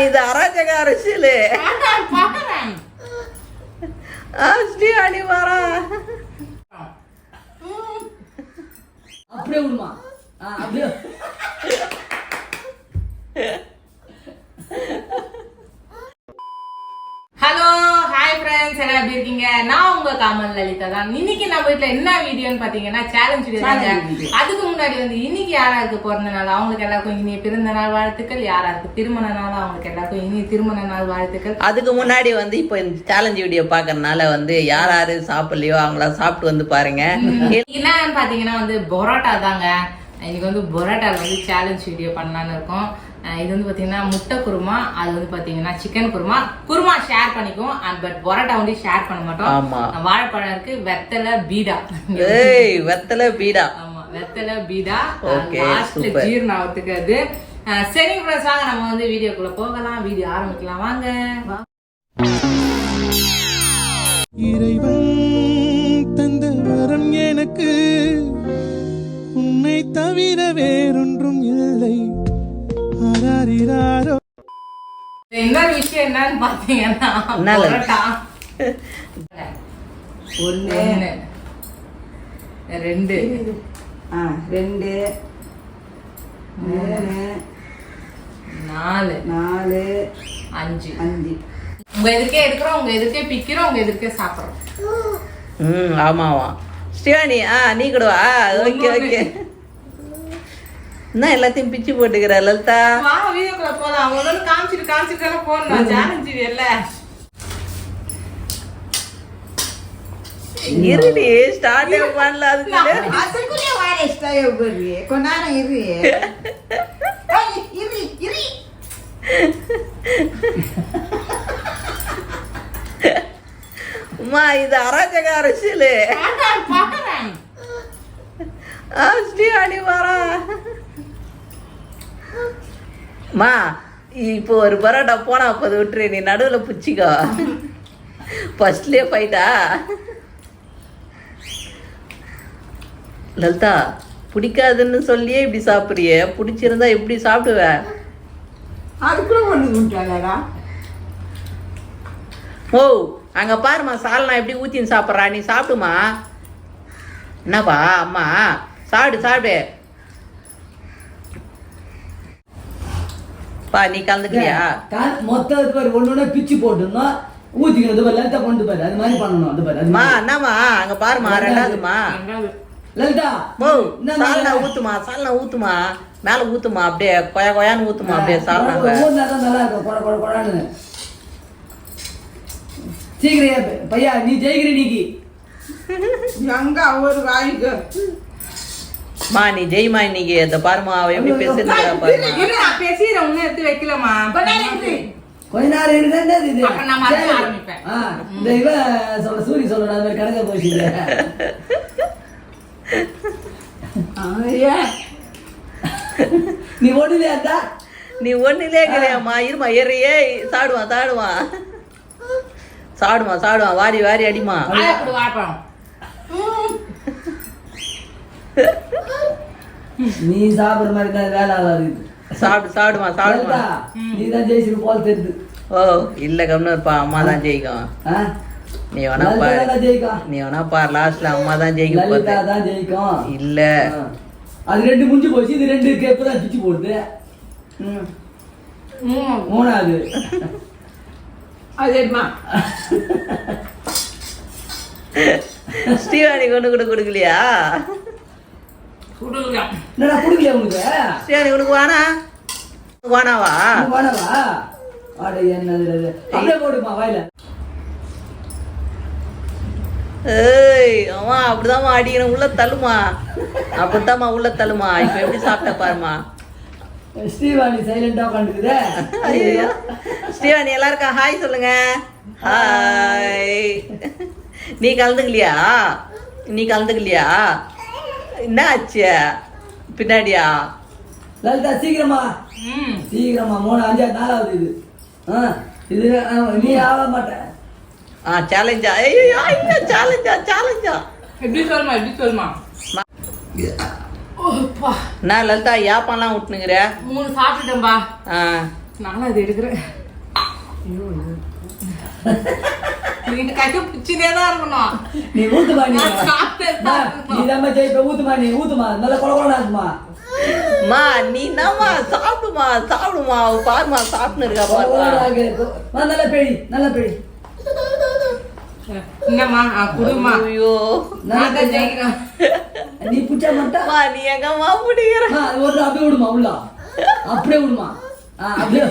இது அராஜக அரசியல் பாக்கிறேன், பாக்கிறேன். ஸ்ரீவாணி வரா அப்படியே விடுமா ஆ, அப்படியே ஹலோ ஹாய் ஃப்ரெண்ட்ஸ் எல்லாம் எப்படி இருக்கீங்க நான் உங்க காமல் லலிதா தான். இன்னைக்கு நம்ம வீட்ல என்ன வீடியோன்னு பாத்தீங்கன்னா சேலஞ்ச் வீடியோ. அதுக்கு முன்னாடி வந்து இன்னைக்கு யாராருக்கு பிறந்த நாள்? அவங்களுக்கு எல்லாருக்கும் இனிய பிறந்த நாள் வாழ்த்துக்கள். யாராருக்கு திருமண நாள் அவங்களுக்கு எல்லாருக்கும் இனிய திருமண நாள் வாழ்த்துக்கள். அதுக்கு முன்னாடி வந்து இப்போ இந்த சேலஞ்ச் வீடியோ பார்க்கறதுனால வந்து யார் யாரு சாப்பிடலையோ அவங்கள சாப்பிட்டு வந்து பாருங்க. என்னன்னு பாத்தீங்கன்னா வந்து பரோட்டா தாங்க. இன்னைக்கு வந்து பரோட்டால வந்து சேலஞ்ச் வீடியோ பண்ணலான்னு இருக்கோம். இது வந்து பாத்தீங்கன்னா முட்டை குருமா அது வந்து பாத்தீங்கன்னா சிக்கன் குருமா. குருமா ஷேர் பண்ணிக்குவோம் அண்ட் பட் பரோட்டா வந்து ஷேர் பண்ண மாட்டோம். வாழைப்பழம் இருக்கு வெத்தலை பீடா. ஏய் வெத்தலை பீடா. ஆமா வெத்தலை பீடா. லாஸ்ட்ல. ஜீரணம் ஆகிறதுக்கு அது. சரி ஃப்ரெண்ட்ஸ் வாங்க நம்ம வந்து வீடியோக்குள்ள போகலாம். வீடியோ ஆரம்பிக்கலாம். வாங்க. இறைவன் தந்த வரம் எனக்கு. உன்னை தவிர வேறொன்றும் இல்லை. இன்னொரு விஷயம் என்னன்னு பாத்தீங்கன்னா? பரோட்டா. ஒன்று ரெண்டு. ஆ ரெண்டு. மூணு. நாலு. நாலு. அஞ்சு. அஞ்சு. உங்க எதுக்கே எடுக்கிறோம் உங்க எதுக்கே பிக்கிறோம் உங்க எதுக்கே சாப்பிடுறோம். ம் ஆமாவா. ஸ்ரீவாணி ஆ நீ கூட வா ஓகே ஓகே. என்ன எல்லாத்தையும் பிச்சு போட்டுக்கிற லலிதா? காமிச்சிட்டு காமிச்சிட்டு போகணும் சேலஞ்சு இல்ல. இருடி ஸ்டார்ட் பண்ணல அதுக்குள்ளே கொஞ்ச அம்மா இது அராஜக அரசியல் ஆ அடி வரா மா இப்போ ஒரு பரோட்டா போனா அப்போது விட்டுரு நீ நடுவில் பிடிச்சிக்கோ. ஃபர்ஸ்ட்லேயே ஃபைட்டா லலிதா பிடிக்காதுன்னு சொல்லியே இப்படி சாப்பிட்றியே? பிடிச்சிருந்தா எப்படி சாப்பிடுவ? அதுக்குள்ள ஒன்று உண்டாடா ஓ அங்கே பாரும்மா சால்னா எப்படி ஊற்றின்னு சாப்பிட்றா? நீ சாப்பிடுமா? என்னப்பா அம்மா சாப்பிடு சாப்பிடு. பா நீ இது பாரு ஒன்று ஒன்று பிச்சு போட்டுருந்தோம் இது பாரு லலிதா கொண்டு பாரு அது மாதிரி பண்ணணும் அது பாரு அது அம்மா மாதிரி. என்னம்மா? அங்க பாருமா ரெண்டாவதுமா? ரெண்டாவது. லலிதா என்ன சால்னா? ஊத்துமா சால்னா ஊத்துமா? மேல ஊத்துமா அப்படியே கொயா கொயான்னு ஊத்துமா அப்படியே தான் நல்லா இருக்கும் கொட கொட கொடான்னு சீக்கிரம் பையா நீ ஜெயிக்கிற நீக்கி எங்க ஒரு வாய்க்கு மா நீ ஜெய்மா இன்னைக்கு இந்த பாருமா அவ எப்படி பேசுறா பாருமா. பேசிடுறேன் ஒன்னும் எடுத்து வைக்கலமா? கொஞ்ச நேரம் இருந்தா இது? இந்த இவ சொல்ல சூரி சொல்ற அது கணக்க போச்சு நீ ஓடுலையாட்டா நீ ஒண்ணுலே கிடையாம்மா இருமா ஏறியே சாடுவான் சாடுவான். சாடுவான் சாடுவான். வாரி வாரி அடிமா வாழைப்பழம். நீ சாப்பிடுற மாதிரி தான் வேலை ஆகாது சாப்பிடு சாடுவான் சாடுவான் நீ தான் ஜெயிச்சிரு போல் தெரியுது. ஓ இல்ல கம்னு இருப்பா அம்மா தான் ஜெயிக்கும்? நீ வேணா பாரு. நீ வேணா பாரு லாஸ்ட்ல அம்மா தான் ஜெயிக்க போகுது தான் ஜெயிக்கும். இல்ல. அது ரெண்டு முடிஞ்சு போச்சு இது ரெண்டு கேப்பு தான் பிச்சு போடுது. மூணாவது. அதேமா ஸ்ரீவாணி கொண்டு கூட கொடுக்கலையா. என்னடா குடுக்கலையா உனக்கு? வானா வானாவா வேணாவா? அட என்னது இது? அப்படியே போடுமா வாயில. ஏய் அம்மா அப்படிதாம்மா அடிக்கணும். உள்ள தள்ளுமா. அப்படித்தாம்மா உள்ள தள்ளுமா. இப்ப எப்படி சாப்பிட்ட பாருமா ஸ்ரீவாணி சைலண்டா ஐயோ. ஸ்ரீவாணி எல்லாருக்கும் ஹாய் சொல்லுங்க. ஹாய் நீ கலந்துக்கலையா? நீ கலந்துக்கலையா? என்ன ஆச்சு பின்னாடியா? லலிதா சீக்கிரமா. ம். சீக்கிரமா மூணு அஞ்சா நாலாவது இது. ஆ இது ஆ, நீ ஆக மாட்ட. ஆ சேலஞ்சா ஐயோ ஐயோ சேலஞ்சா சேலஞ்சா எப்படி சொல்லுமா எப்படி சொல்லுமா? ஓப்பா நான் லலிதா யாப்பெல்லாம் விட்டுனுங்கிற மூணு சாப்பிட்டுட்டேன்பா. ஆ. நானும் அது எடுக்கிறேன். நீங்க கையை பிடிச்சினே தான் இருக்கணும் நீ ஊத்துமா நீ நான் சாப்பிட்டேன் அம்மா, நீ தான் ஜெயிப்ப ஊத்துமா நீ ஊத்துமா நல்ல கொல இருக்குமா மா நீ என்னம்மா சாப்பிடுமா சாப்பிடுமா பாருமா சாப்பிட்டு இருக்கா பாருமா நல்ல பேடி நல்ல பேடி என்னம்மா குடுமா ஐயோ நான் தான் ஜெயிக்கிறேன் நீ புடிச்சா மட்டும் அம்மா, நீ எங்கம்மா பிடிக்கிற ஒரு அப்படியே விடுமா உள்ள அப்படியே விடுமா அப்படியே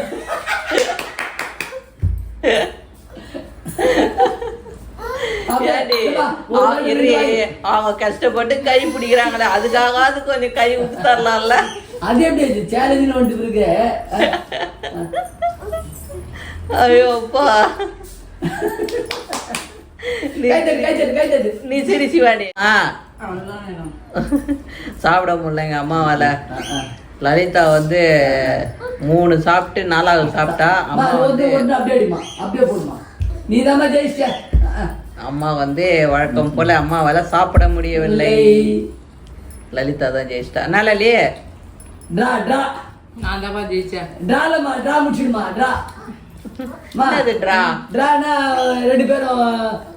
அவங்க கஷ்டப்பட்டு கை பிடிக்கிறாங்களே அதுக்காகாவது கொஞ்சம் கை விட்டு தரலாம்ல? அது எப்படி இது சேலஞ்சுன்னு வந்துட்டு இருக்கு? ஐயோ அப்பா. நீ சிரி சிவானி ஆ. சாப்பிட முடியல எங்க அம்மாவால. லலிதா வந்து மூணு சாப்பிட்டு நாலாவது சாப்பிட்டா அம்மா, வந்து அப்படியே போடுமா நீ ஆ, ஆ. அம்மா வந்து வழக்கம் போல அம்மாவால சாப்பிட முடியவில்லை. லலிதா தான் ஜெயிச்சிட்டா. என்ன லலி ட்ரா ட்ரா. நான் தான் ஜெயிச்சேன். ட்ராலம்மா ட்ரா முடிச்சிடுமா ட்ரா. மா, என்னது ட்ரா? ரெண்டு பேரும்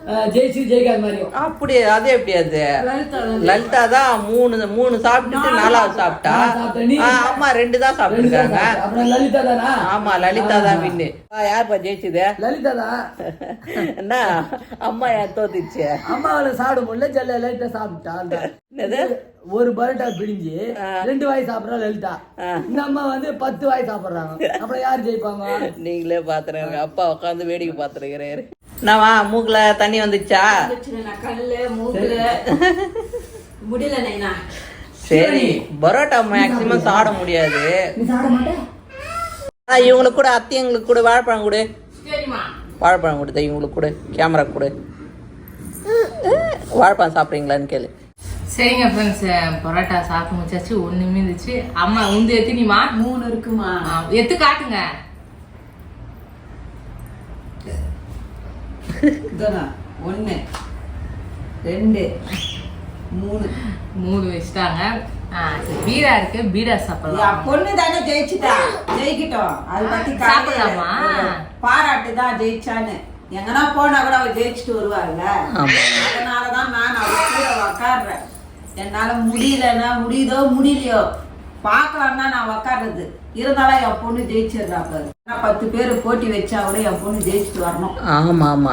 மாதிரியும் அப்படி அது எப்படி அது? லலிதா தான் மூணு மூணு சாப்பிட்டுட்டு நாலாவது சாப்பிட்டா. நான் சாப்பிட்டேன், நீ- ஆ, அம்மா ரெண்டு தான் சாப்பிட்டுருக்காங்க. சாப்பிட்ட. அப்புறம் லலிதா தானா? ஆமா லலிதா தான் வின்னு யாருப்பா ஜெயிச்சது? லலிதா தான். என்ன? அம்மா ஏன் தோத்துச்சு? அம்மாவில சாப்பிட முடியல ஜல்ல லலிதா சாப்பிட்டா. என்னது? ஒரு பரோட்டா பிரிஞ்சு ஆ. ரெண்டு வாய் சாப்பிடுறா லலிதா. இந்த அம்மா வந்து பத்து வாய் சாப்பிடுறாங்க. அப்புறம் யார் ஜெயிப்பாங்க? நீங்களே பாத்துருங்க. அப்பா உட்காந்து வேடிக்கை பாத்துருக்கிறாரு. என்னவா மூக்குல தண்ணி வந்துச்சா? நான் கல்லு மூக்குல. முடியல சரி பரோட்டா மேக்சிமம் சாப்பிட. முடியாது. இவங்களுக்கு கூட அத்தையங்களுக்கு கூட வாழைப்பழம் கொடு. வாழைப்பழம் கொடுத்த இவங்களுக்கு கூட கேமரா கொடு. வாழைப்பழம் சாப்பிட்றீங்களான்னு கேளு. சரிங்க ஃப்ரெண்ட்ஸ் பரோட்டா சாப்பிட்டு முடிச்சாச்சு ஒண்ணுமே இருந்துச்சு. அம்மா உந்து எத்தினிமா மூணு இருக்குமா? எத்து காட்டுங்க. ஒண்ணு ரெண்டு மூணு. மூணு வச்சுட்டாங்க. ஆ, சரி, பீடா இருக்கு. பீடா என் சாப்பிடலாம் பொண்ணு தானே ஜெயிச்சுட்டா? ஜெயிக்கிட்டோம். அது பத்தி. சாப்பிடலாமா? பாராட்டு தான் ஜெயிச்சான்னு. எங்கன்னா போனா கூட அவ ஜெயிச்சுட்டு வருவாள்ல. ஆமா. அதனாலதான் நான் அவ கூட உக்காடுறேன் என்னால முடியலன்னா முடியுதோ முடியலையோ? பார்க்கலாம்னா நான் உக்காடுறது இருந்தாலும் என் பொண்ணு ஜெயிச்சிடுறா பாரு. நான் பத்து பேர் போட்டி வச்சா கூட என் பொண்ணு ஜெயிச்சுட்டு வரணும். ஆமா ஆமா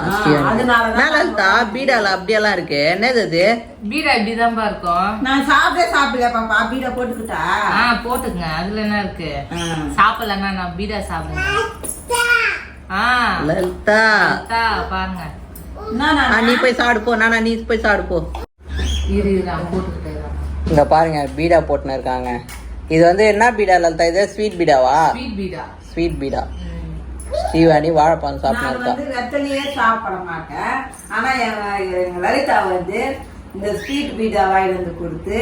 என்ன லலிதா பீடால அப்படியெல்லாம் இருக்கு. என்னது அது? பீடா இப்படிதான்ப்பா இருக்கும். நான் சாப்பிட்டே சாப்பிடல பாப்பா? பீடா போட்டுக்கிட்டா? ஆ போட்டுங்க அதுல என்ன இருக்கு. சாப்பிடலன்னா நான் பீடா சாப்பிடுங்க ஆ. லலிதா. அக்கா, பாருங்க. நீ போய் சாப்பிடு போ. நானா நீ போய் சாப்பிடு போ. இரு இரு, நான் போட்டுக்கிட்டேன் இங்க பாருங்க பீடா போட்டுன்னு இருக்காங்க. இது வந்து என்ன பீடா லலிதா? இது ஸ்வீட் பீடாவா? ஸ்வீட் பீடா. ஸ்வீட் பீடா. ஸ்ரீவாணி வாழைப்பழம் சாப்பிட்டு இருக்கா? வந்து வெத்தலையே சாப்பிட மாட்டேன். ஆனா எங்க லலிதா வந்து இந்த ஸ்வீட் பீடா வாங்கி வந்து கொடுத்து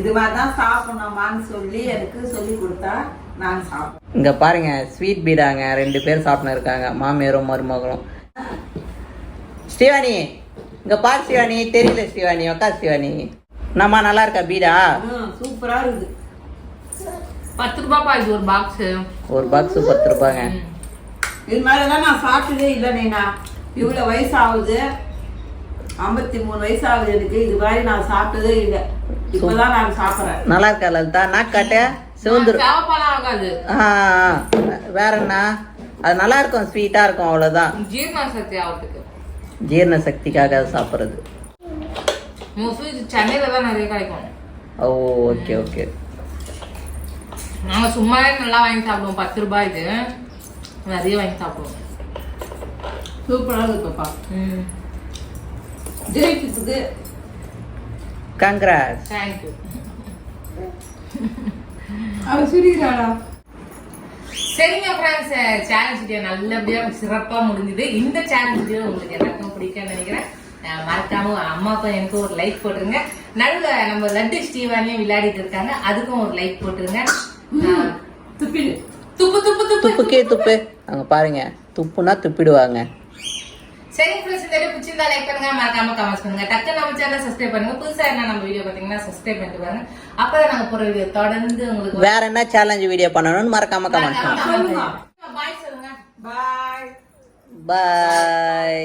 இது மாதிரி தான் சாப்பிடணுமான்னு சொல்லி எனக்கு சொல்லி கொடுத்தா நான் சாப்பிட்டேன் இங்க பாருங்க ஸ்வீட் பீடாங்க. ரெண்டு பேர் சாப்பிட்டு இருக்காங்க. மாமியாரும் மருமகளும். ஸ்ரீவாணி இங்க பாரு ஸ்ரீவாணி. தெரியல ஸ்ரீவாணி. உக்கா ஸ்ரீவாணி. நம்மா நல்லா இருக்கா பீடா? சூப்பரா இருக்குது. பத்து ரூபாப்பா இது ஒரு பாக்ஸ் ஒரு பாக்ஸ் பத்து ரூபாங்க. இது மாதிரிலாம் நான் சாப்பிட்டதே இல்லை நைனா. இவ்வளோ வயசாகுது. ஐம்பத்தி மூணு வயசாகுது எனக்கு. இது மாதிரி நான் சாப்பிட்டதே இல்லை. இப்போதான் நான் சாப்பிட்றேன். நல்லா இருக்கா லலிதா? நாக்கு காட்ட? சிவந்துரு ஆகாது. வேற என்ன? அது நல்லா இருக்கும் ஸ்வீட்டா இருக்கும் அவ்வளவுதான். ஜீரண சக்தி ஆகிறதுக்கு. ஜீரண சக்திக்காக அது சாப்பிட்றது. சென்னையில தான் நிறைய கிடைக்கும். Oh okay okay. நாங்க சும்மாவே நல்லா வாங்கி சாப்பிடுவோம். பத்து ரூபாய் இது. நிறைய வாங்கி சாப்பிடுவோம். சூப்பராக இருக்குது பாப்பா ம் ஜெயிக்கிறதுக்கு கங்க்ராஸ் தேங்க்யூ அவன் சிரிக்கிறாளா சரிங்க ஃப்ரெண்ட்ஸ் சேலஞ்ச் வீடியோ நல்லபடியா சிறப்பா முடிஞ்சது. இந்த சேலஞ்ச் வீடியோ உங்களுக்கு எல்லாருக்கும் பிடிக்கும்னு நினைக்கிறேன். மறக்காம அம்மாக்கும் எனக்கும் ஒரு லைக் போட்டுருங்க. நடுவுல நம்ம லட்டு ஸ்ரீவானியும் விளையாடிட்டு இருக்காங்க. அதுக்கும் ஒரு லைக் போட்டுருங்க. துப்பு துப்பு துப்பு துப்புக்கே துப்பு அங்க பாருங்க. துப்புனா துப்பிடுவாங்க. சரி ஃப்ரெண்ட்ஸ் இந்த வீடியோ பிடிச்சிருந்தா லைக் பண்ணுங்க. மறக்காம கமெண்ட்ஸ் பண்ணுங்க. டக்கு நம்ம சேனல் சப்ஸ்கிரைப் பண்ணுங்க. புதுசா என்ன நம்ம வீடியோ பாத்தீங்கன்னா சப்ஸ்கிரைப் பண்ணிட்டு பாருங்க அப்பதான் நாங்க போற வீடியோ தொடர்ந்து உங்களுக்கு வேற என்ன சேலஞ்ச் வீடியோ பண்ணணும்னு மறக்காம கமெண்ட் பண்ணுங்க. பாய் சொல்லுங்க. பாய் பாய்